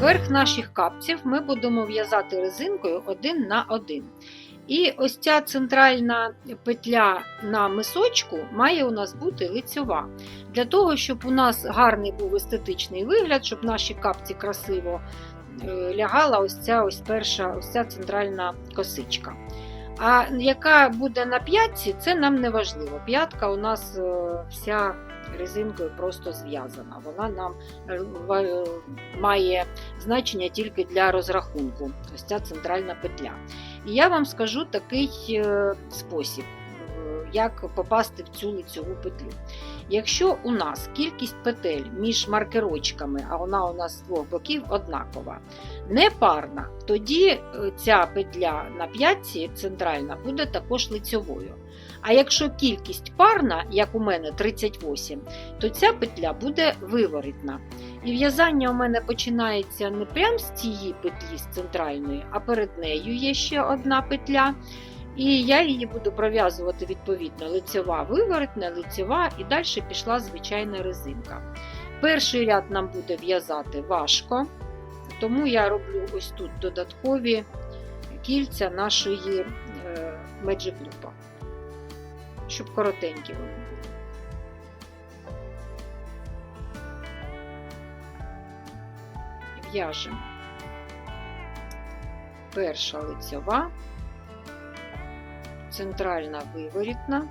Верх наших капців ми будемо в'язати резинкою один на один. І ось ця центральна петля на мисочку має у нас бути лицьова. Для того, щоб у нас гарний був естетичний вигляд, щоб наші капці красиво е, лягала ось ця ось перша ось ця центральна косичка. А яка буде на п'ятці, це нам не важливо. П'ятка у нас е, вся резинкою просто зв'язана. Вона нам е, має значення тільки для розрахунку. Ось ця центральна петля. І я вам скажу такий е, спосіб, е, як попасти в цю лицьову петлю. Якщо у нас кількість петель між маркерочками, а вона у нас з двох боків однакова, не парна, тоді е, ця петля на п'ятці центральна буде також лицьовою. А якщо кількість парна, як у мене 38, то ця петля буде виворітна. І в'язання у мене починається не прямо з цієї петлі з центральної, а перед нею є ще одна петля. І я її буду пров'язувати відповідно лицьова виворотна, лицьова і далі пішла звичайна резинка. Перший ряд нам буде в'язати важко, тому я роблю ось тут додаткові кільця нашої е, Magic Loop, щоб коротенькі вони були. В'яжемо перша лицьова, центральна виворітна,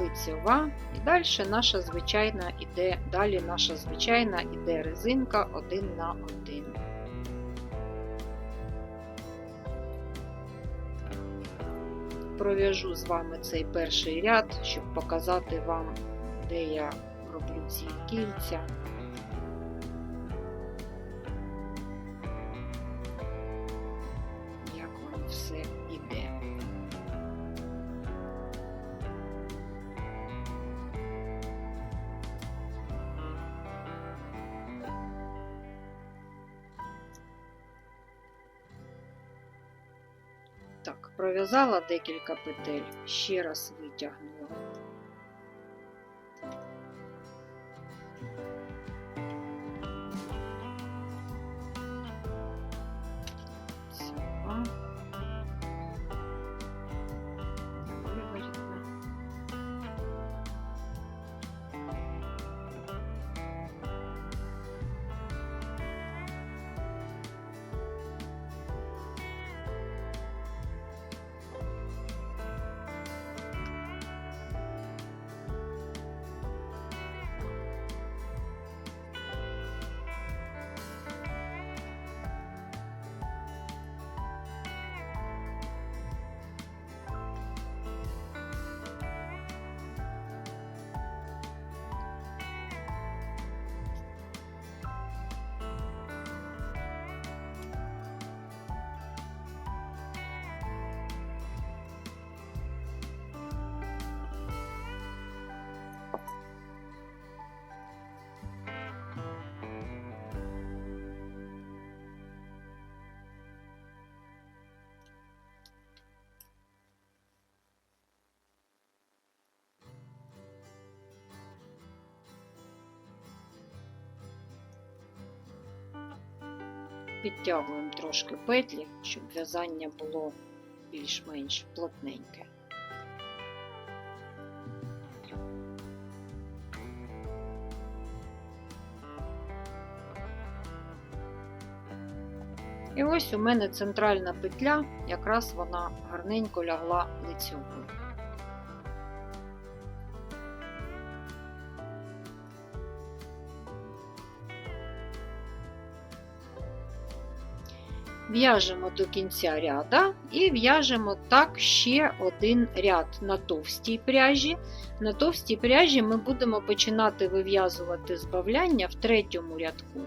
лицьова, і далі наша звичайна іде, далі наша звичайна іде резинка один на один. Пров'яжу з вами цей перший ряд, щоб показати вам, де я роблю ці кільця. Так, декілька петель, ще раз витягнула. Підтягуємо трошки петлі, щоб в'язання було більш-менш плотненьке. І ось у мене центральна петля, якраз вона гарненько лягла лицьовою. В'яжемо до кінця ряда і в'яжемо так ще один ряд на товстій пряжі. На товстій пряжі ми будемо починати вив'язувати збавляння в третьому рядку,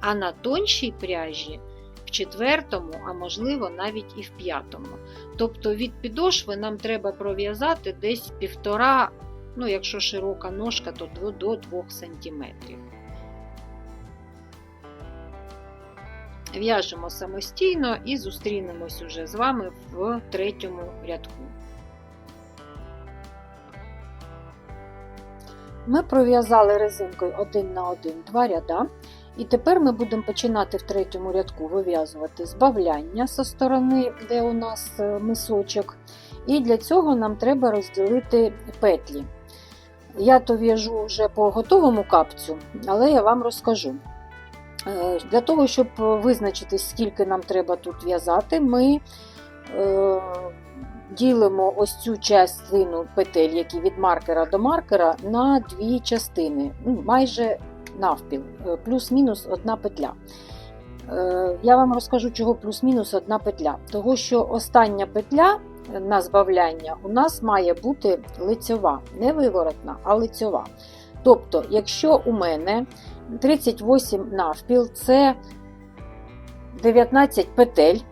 а на тоншій пряжі в четвертому, а можливо навіть і в п'ятому. Тобто від підошви нам треба пров'язати десь півтора, ну якщо широка ножка, то до 2 см. В'яжемо самостійно і зустрінемось уже з вами в третьому рядку. Ми пров'язали резинкою один на один два ряда. І тепер ми будемо починати в третьому рядку вив'язувати збавляння зі сторони, де у нас е, мисочок. І для цього нам треба розділити петлі. Я то в'яжу вже по готовому капцю, але я вам розкажу. Е, Для того, щоб визначити, скільки нам треба тут в'язати, ми е, ділимо ось цю частину петель, які від маркера до маркера, на дві частини, ну, майже навпіл, е, плюс-мінус одна петля. Я вам розкажу, чого плюс-мінус одна петля. Того, що остання петля на збавляння у нас має бути лицьова, не виворотна, а лицьова. Тобто, якщо у мене 38 навпіл це 19 петель, е,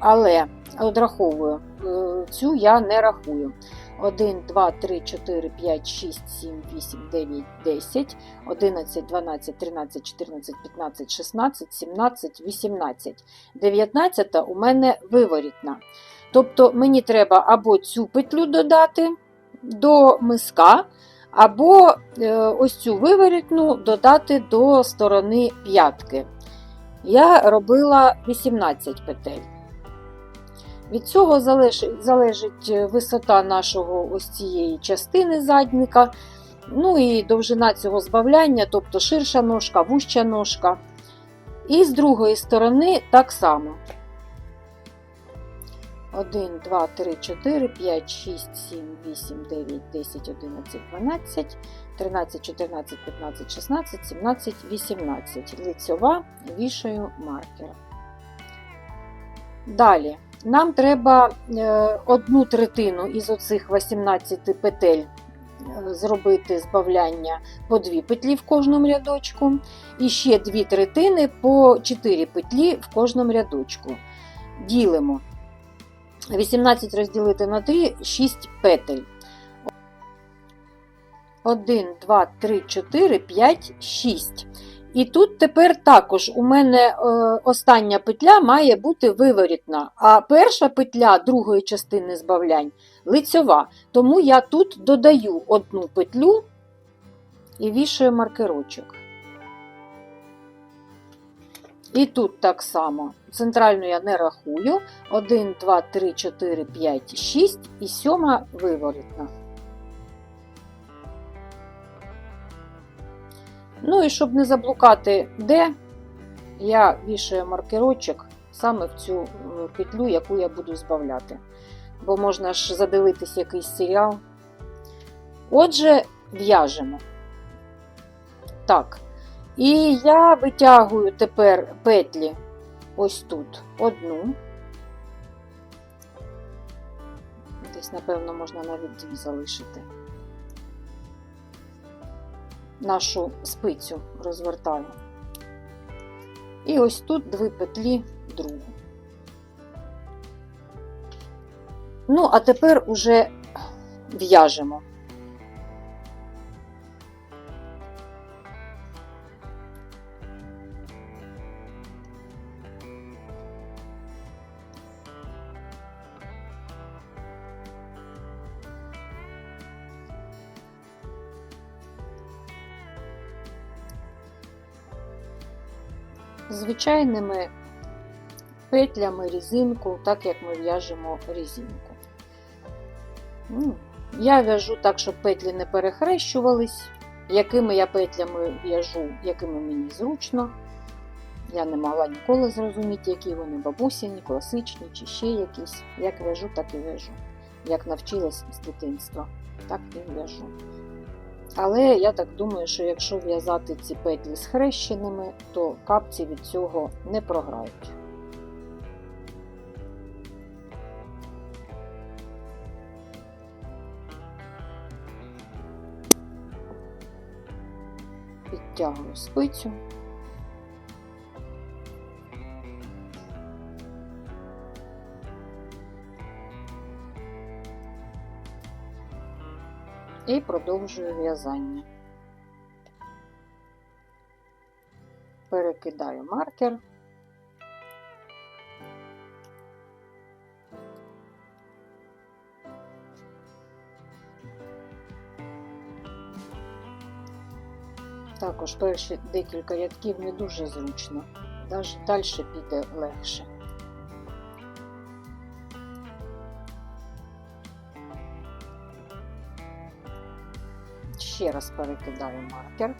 але одраховую, е, цю я не рахую. 1, 2, 3, 4, 5, 6, 7, 8, 9, 10, 11, 12, 13, 14, 15, 16, 17, 18. 19 у мене виворітна. Тобто мені треба або цю петлю додати до миска, або е, ось цю виворітну додати до сторони п'ятки. Я робила 18 петель. Від цього залежить, залежить висота нашого ось цієї частини задніка, ну і довжина цього збавляння, тобто ширша ножка, вуща ножка. І з другої сторони так само. 1, 2, 3, 4, 5, 6, 7, 8, 9, 10, 11, 12, 13, 14, 15, 16, 17, 18. Лицьова вішаю маркер. Далі. Нам треба е, одну третину із оцих 18 петель е, зробити збавляння по 2 петлі в кожному рядочку. І ще 2 третини по 4 петлі в кожному рядочку. Ділимо. 18 розділити на 3, 6 петель. 1, 2, 3, 4, 5, 6. І тут тепер також у мене е, остання петля має бути виворітна, а перша петля другої частини збавлянь лицьова. Тому я тут додаю одну петлю і вішаю маркерочок. І тут так само. Центральну я не рахую. 1, 2, 3, 4, 5, 6 і сьома виворітна. Ну і щоб не заблукати де, я вішаю маркерочок саме в цю е, петлю, яку я буду збавляти. Бо можна ж задивитись якийсь серіал. Отже, в'яжемо. Так. І я витягую тепер петлі ось тут одну. Десь, напевно, можна навіть дві залишити нашу спицю розвертаю. І ось тут дві петлі другу. Ну, а тепер уже в'яжемо. Звичайними петлями різинку, так як ми в'яжемо різинку. Ну, Я в'яжу так, щоб петлі не перехрещувались, якими я петлями в'яжу, якими мені зручно. Я не могла ніколи зрозуміти, які вони бабусіні, класичні чи ще якісь. Як в'яжу, так і в'яжу. Як навчилась з дитинства, так і в'яжу. Але я так думаю, що якщо в'язати ці петлі схрещеними, то капці від цього не програють. Підтягую спицю. І продовжую в'язання. Перекидаю маркер. Також перші декілька рядків не дуже зручно, далі піде легше. Ще раз перекидаю маркер.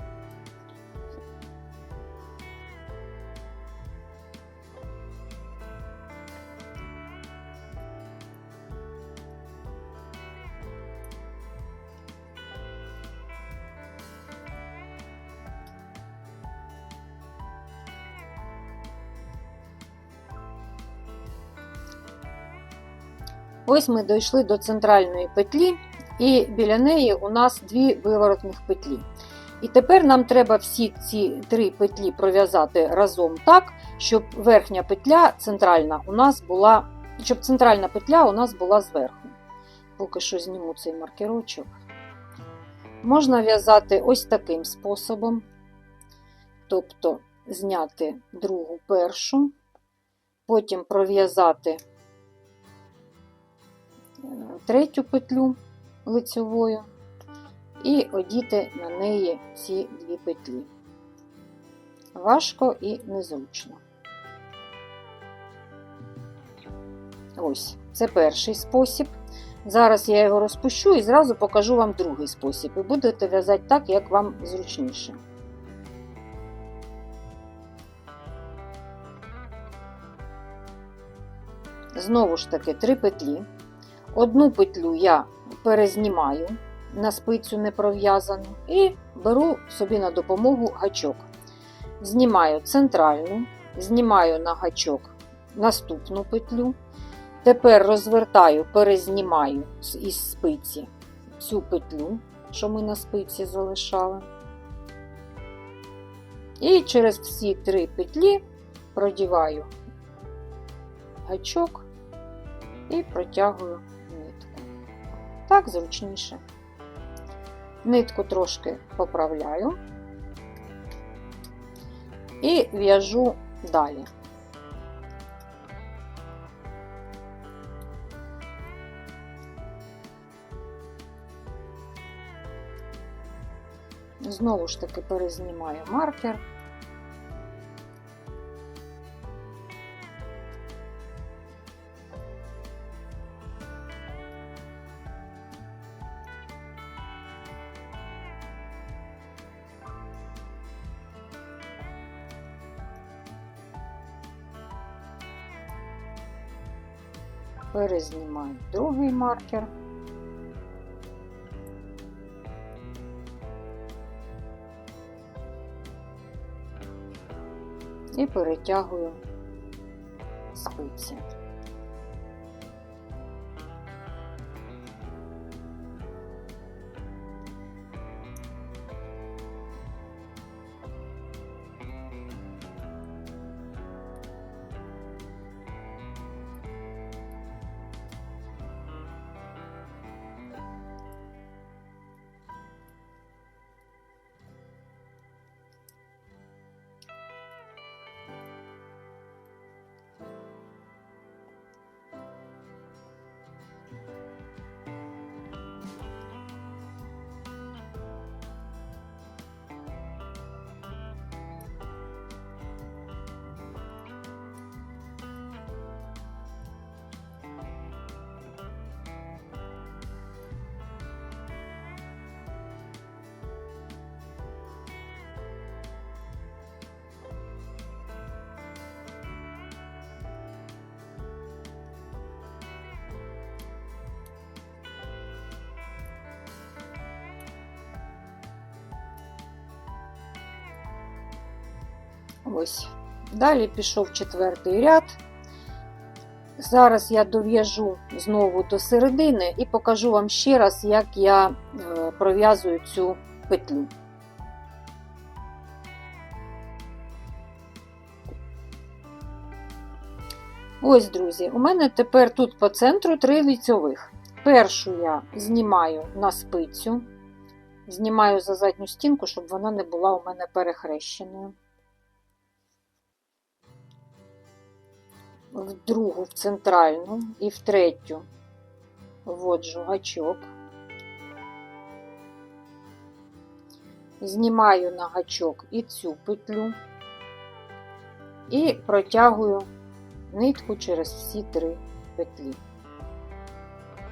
Ось ми дійшли до центральної петлі, і біля неї у нас дві виворотних петлі. І тепер нам треба всі ці три петлі пров'язати разом так, щоб верхня петля центральна у нас була, щоб центральна петля у нас була зверху. Поки що зніму цей маркерочок. Можна в'язати ось таким способом, тобто зняти другу першу, потім пров'язати третю петлю лицьовою і одіти на неї ці дві петлі. Важко і незручно. Ось, це перший спосіб. Зараз я його розпущу і зразу покажу вам другий спосіб. І будете в'язати так, як вам зручніше. Знову ж таки, три петлі. Одну петлю я перезнімаю на спицю не пров'язану і беру собі на допомогу гачок. Знімаю центральну, знімаю на гачок наступну петлю. Тепер розвертаю, перезнімаю із спиці цю петлю, що ми на спиці залишали. І через всі три петлі продіваю гачок і протягую. Так зручніше. Нитку трошки поправляю і в'яжу далі. Знову ж таки перезнімаю маркер. Перезнімаю другий маркер. і перетягую спиці. Ось. Далі пішов четвертий ряд. Зараз я дов'яжу знову до середини і покажу вам ще раз, як я е, пров'язую цю петлю. Ось, друзі, у мене тепер тут по центру три ліцьових. Першу я знімаю на спицю, знімаю за задню стінку, щоб вона не була у мене перехрещеною. В другу в центральну і в третю вводжу гачок. знімаю на гачок і цю петлю і протягую нитку через всі три петлі.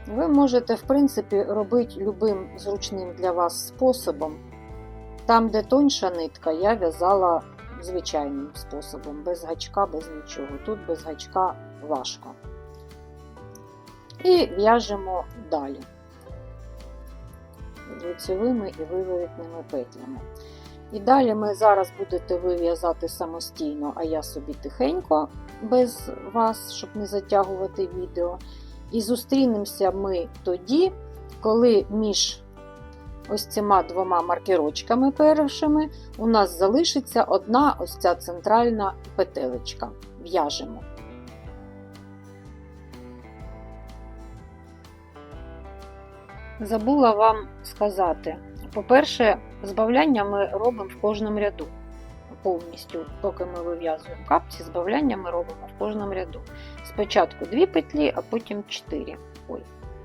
Ви можете, в принципі, робити любим зручним для вас способом. Там, де тоньша нитка, я в'язала звичайним способом, без гачка, без нічого. Тут без гачка важко. І в'яжемо далі лицевими і виворітними петлями. І далі ми зараз будете ви в'язати самостійно, а я собі тихенько, без вас, щоб не затягувати відео. І зустрінемося ми тоді, коли між ось цими двома маркерочками першими у нас залишиться одна ось ця центральна петелечка. В'яжемо. Забула вам сказати. По-перше, збавляння ми робимо в кожному ряду. Повністю, поки ми вив'язуємо капці, збавляння ми робимо в кожному ряду. Спочатку дві петлі, а потім 4. Ой,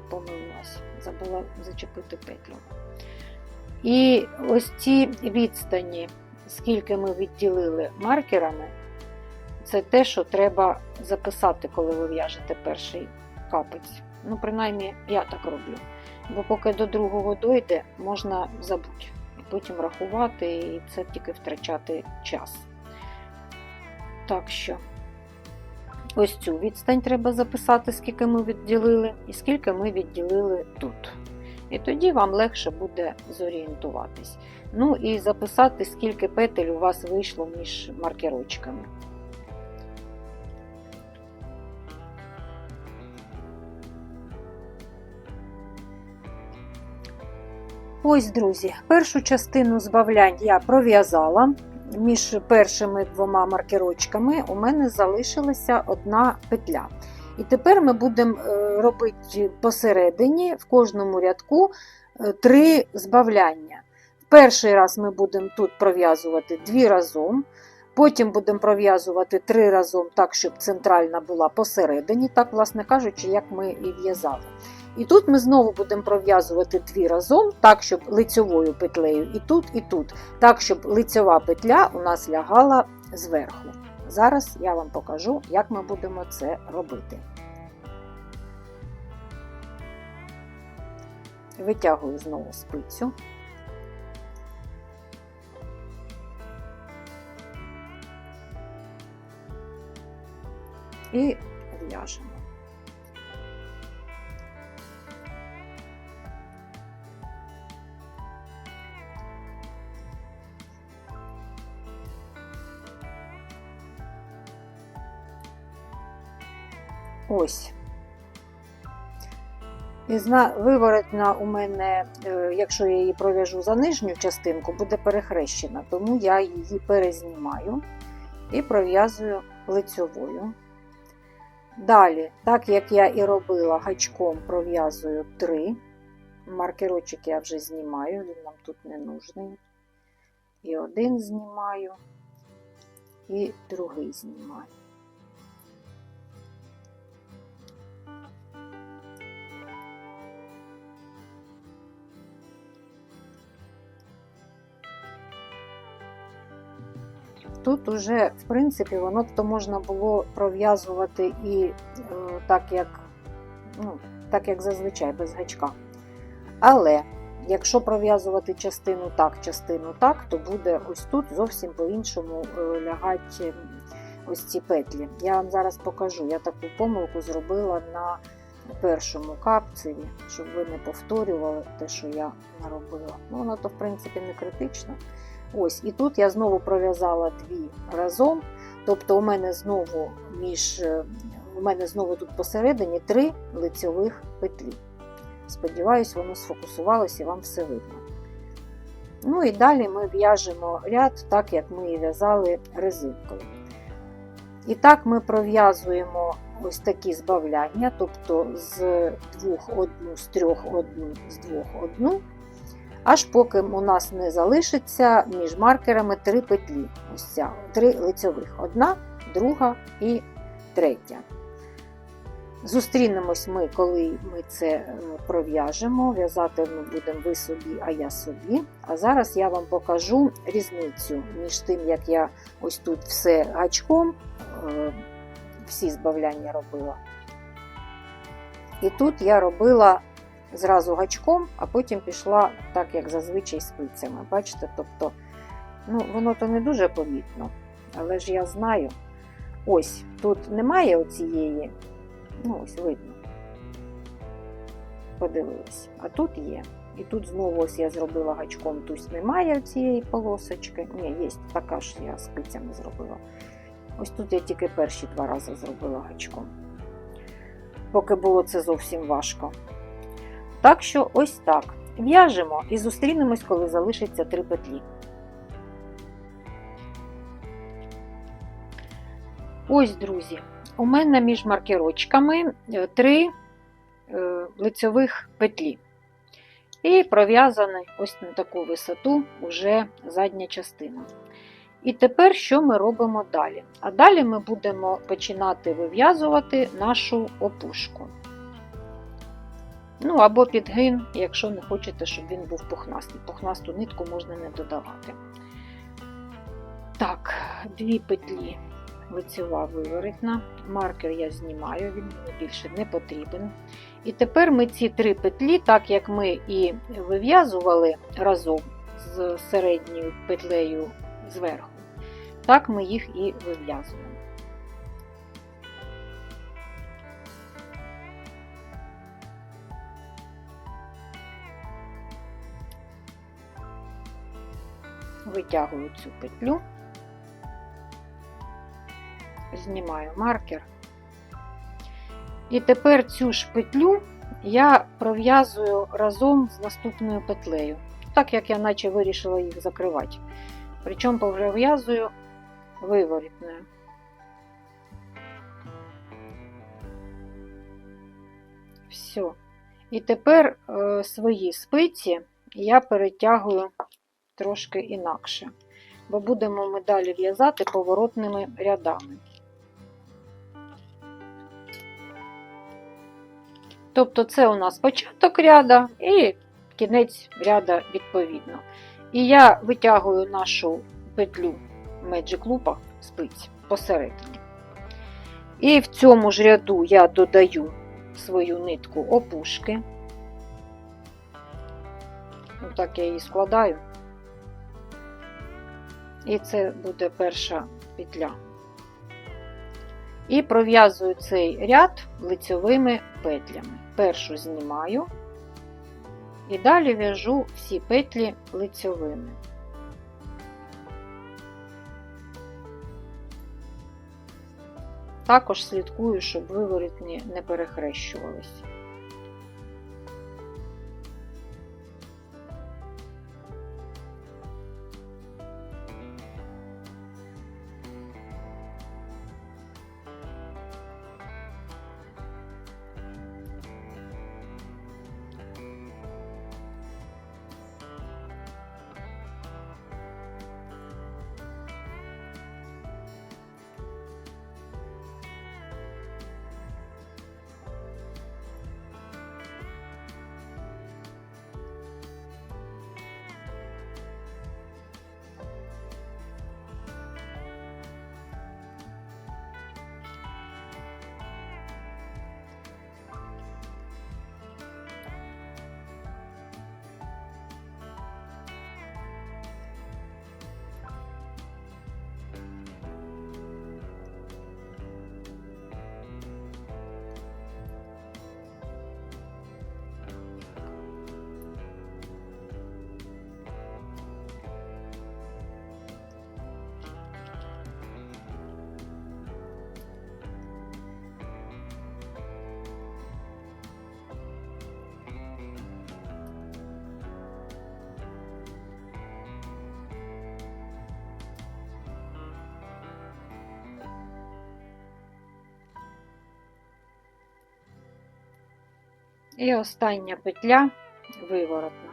помилилась, забула зачепити петлю. І ось ці відстані, скільки ми відділили маркерами, це те, що треба записати, коли ви в'яжете перший капець. Ну, принаймні, я так роблю. Бо поки до другого дойде, можна забути. І потім рахувати, і це тільки втрачати час. Так що, ось цю відстань треба записати, скільки ми відділили, і скільки ми відділили тут. І тоді вам легше буде зорієнтуватись. Ну і записати, скільки петель у вас вийшло між маркерочками. Ось, друзі, першу частину збавлянь я пров'язала. Між першими двома маркерочками у мене залишилася одна петля. І тепер ми будемо робити посередині в кожному рядку три збавляння. Перший раз ми будемо тут пров'язувати дві разом, потім будемо пров'язувати три разом так, щоб центральна була посередині, так, власне кажучи, як ми і в'язали. І тут ми знову будемо пров'язувати дві разом, так, щоб лицьовою петлею і тут, і тут, так, щоб лицьова петля у нас лягала зверху. Зараз я вам покажу, як ми будемо це робити. Витягую знову спицю. І в'яжемо. Ось. І виворотна у мене, е, якщо я її пров'яжу за нижню частинку, буде перехрещена, тому я її перезнімаю і пров'язую лицьовою. Далі, так як я і робила, гачком пров'язую три. Маркерочок я вже знімаю, він нам тут не нужний. І один знімаю, і другий знімаю. Тут уже, в принципі, воно то можна було пров'язувати і е, так, як ну, так, як зазвичай, без гачка. Але якщо пров'язувати частину так, частину так, то буде ось тут зовсім по-іншому е, лягати ось ці петлі. Я вам зараз покажу. Я таку помилку зробила на першому капцеві, щоб ви не повторювали те, що я наробила. Ну, воно то, в принципі, не критично. Ось, І тут я знову пров'язала дві разом. Тобто, у мене знову між, у мене знову тут посередині три лицьових петлі. Сподіваюсь, воно сфокусувалося і вам все видно. Ну і далі ми в'яжемо ряд, так як ми і в'язали резинкою. І так ми пров'язуємо ось такі збавляння, тобто з двох одну, з трьох одну, з двох одну аж поки у нас не залишиться між маркерами три петлі. Ось ця, три лицьових. Одна, друга і третя. Зустрінемось ми, коли ми це е, пров'яжемо. В'язати ми будемо ви собі, а я собі. А зараз я вам покажу різницю між тим, як я ось тут все гачком, е, всі збавляння робила. І тут я робила зразу гачком, а потім пішла так, як зазвичай спицями. Бачите, тобто, ну, воно то не дуже помітно, але ж я знаю. Ось тут немає оцієї, ну ось видно. Подивилась. А тут є. І тут знову ось я зробила гачком, тут немає цієї полосочки. Ні, є така ж я спицями зробила. Ось тут я тільки перші два рази зробила гачком. Поки було це зовсім важко. Так що ось так. В'яжемо і зустрінемось, коли залишиться три петлі. Ось, друзі, у мене між маркерочками е, три е, лицьових петлі. І пров'язана ось на таку висоту вже задня частина. І тепер що ми робимо далі? А далі ми будемо починати вив'язувати нашу опушку. Ну, або підгин, якщо не хочете, щоб він був пухнастий. Пухнасту нитку можна не додавати. Так, дві петлі лицева виворотна. Маркер я знімаю, він мені більше не потрібен. І тепер ми ці три петлі, так як ми і вив'язували разом з середньою петлею зверху, так ми їх і вив'язуємо. Витягую цю петлю, знімаю маркер. І тепер цю ж петлю я пров'язую разом з наступною петлею, так як я наче вирішила їх закривати. Причому пров'язую виворітною. Все. І тепер е, свої спиці я перетягую трошки інакше, бо будемо ми далі в'язати поворотними рядами. Тобто це у нас початок ряда і кінець ряда відповідно. І я витягую нашу петлю Magic Loop спиць посередині. І в цьому ж ряду я додаю свою нитку опушки. Отак я її складаю. І це буде перша петля. І пров'язую цей ряд лицьовими петлями. Першу знімаю і далі в'яжу всі петлі лицьовими. Також слідкую, щоб виворітні не перехрещувалися. І остання петля виворотна.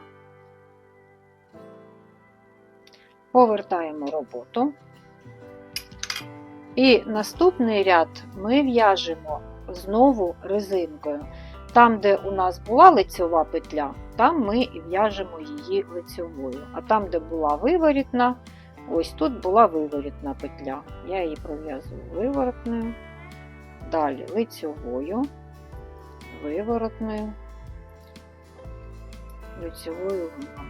Повертаємо роботу. І наступний ряд ми в'яжемо знову резинкою. Там, де у нас була лицьова петля, там ми і в'яжемо її лицьовою. А там, де була виворітна, ось тут була виворітна петля. Я її пров'язую виворотною, далі лицьовою, виворотною, лицьовою виворотною.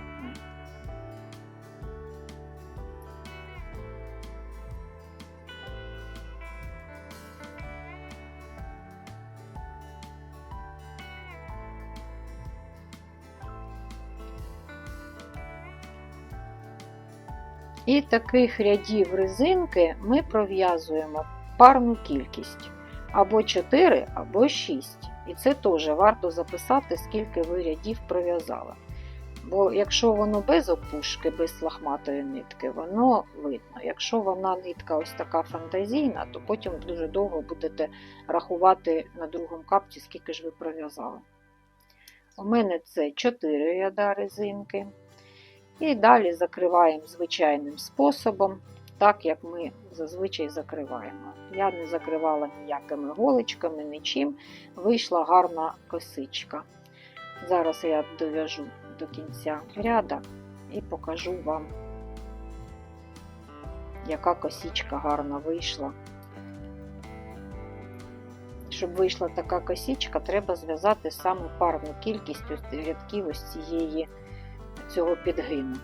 І таких рядів резинки ми пров'язуємо парну кількість або 4, або 6. І це теж варто записати, скільки ви рядів пров'язали. Бо якщо воно без опушки, без лахматої нитки, воно видно. Якщо вона нитка ось така фантазійна, то потім дуже довго будете рахувати на другому капці, скільки ж ви пров'язали. У мене це 4 ряда резинки. І далі закриваємо звичайним способом, так як ми зазвичай закриваємо. Я не закривала ніякими голочками, нічим. Вийшла гарна косичка. Зараз я дов'яжу до кінця ряда і покажу вам, яка косичка гарна вийшла. Щоб вийшла така косичка, треба зв'язати саме парну кількість рядків ось цієї цього підгину.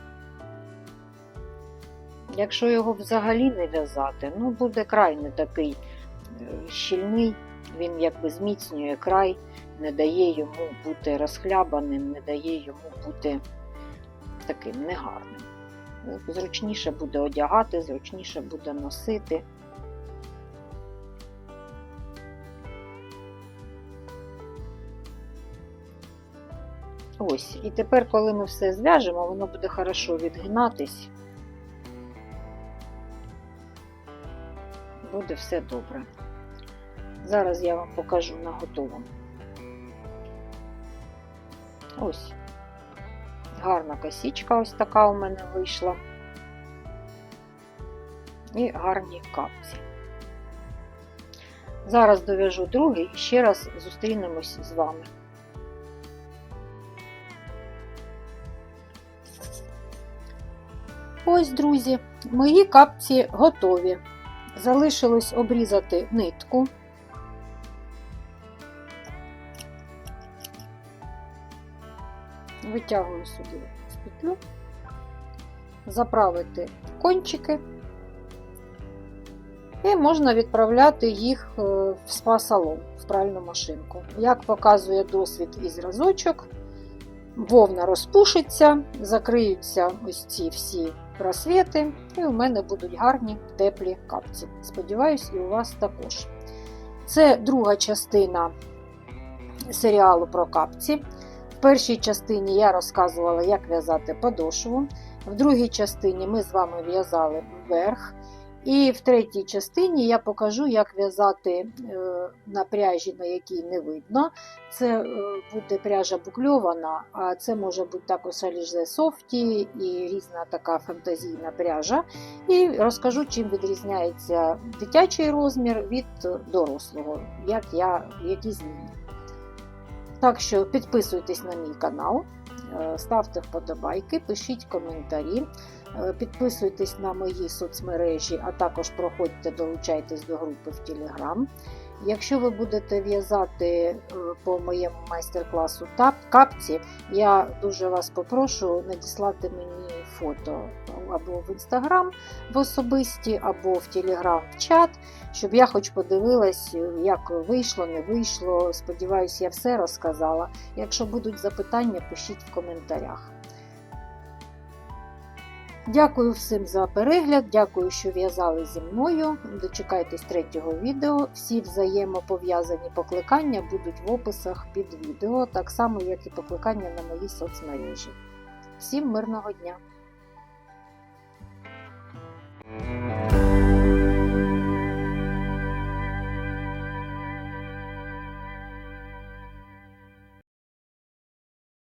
Якщо його взагалі не в'язати, ну буде край не такий е, щільний, він якби зміцнює край, не дає йому бути розхлябаним, не дає йому бути таким негарним. Зручніше буде одягати, зручніше буде носити. Ось, і тепер, коли ми все зв'яжемо, воно буде хорошо відгинатись. Буде все добре. Зараз я вам покажу на готовому. Ось. Гарна косічка ось така у мене вийшла. І гарні капці. Зараз дов'яжу другий і ще раз зустрінемось з вами. Ось, друзі, мої капці готові. Залишилось обрізати нитку. Витягую сюди петлю, заправити кончики і можна відправляти їх е, в спа-салон, в пральну машинку. Як показує досвід і зразочок, вовна розпушиться, закриються ось ці всі просвіти, і у мене будуть гарні теплі капці. Сподіваюсь, і у вас також. Це друга частина серіалу про капці. В першій частині я розказувала, як в'язати подошву. В другій частині ми з вами в'язали вверх. І в третій частині я покажу, як в'язати е, на пряжі, на якій не видно. Це е, буде пряжа букльована, а це може бути також Alize Softy і різна така фантазійна пряжа. І розкажу, чим відрізняється дитячий розмір від дорослого, як я, які зміни. Так що підписуйтесь на мій канал, е, ставте вподобайки, пишіть коментарі. Е, Підписуйтесь на мої соцмережі, а також проходьте, долучайтесь до групи в Телеграм. Якщо ви будете в'язати е, по моєму майстер-класу капці, я дуже вас попрошу надіслати мені фото або в інстаграм в особисті, або в Телеграм в чат, щоб я хоч подивилась, як вийшло, не вийшло. Сподіваюсь, я все розказала. Якщо будуть запитання, пишіть в коментарях. Дякую всім за перегляд, дякую, що в'язали зі мною. Дочекайтесь третього відео. Всі взаємопов'язані покликання будуть в описах під відео, так само, як і покликання на мої соцмережі. Всім мирного дня!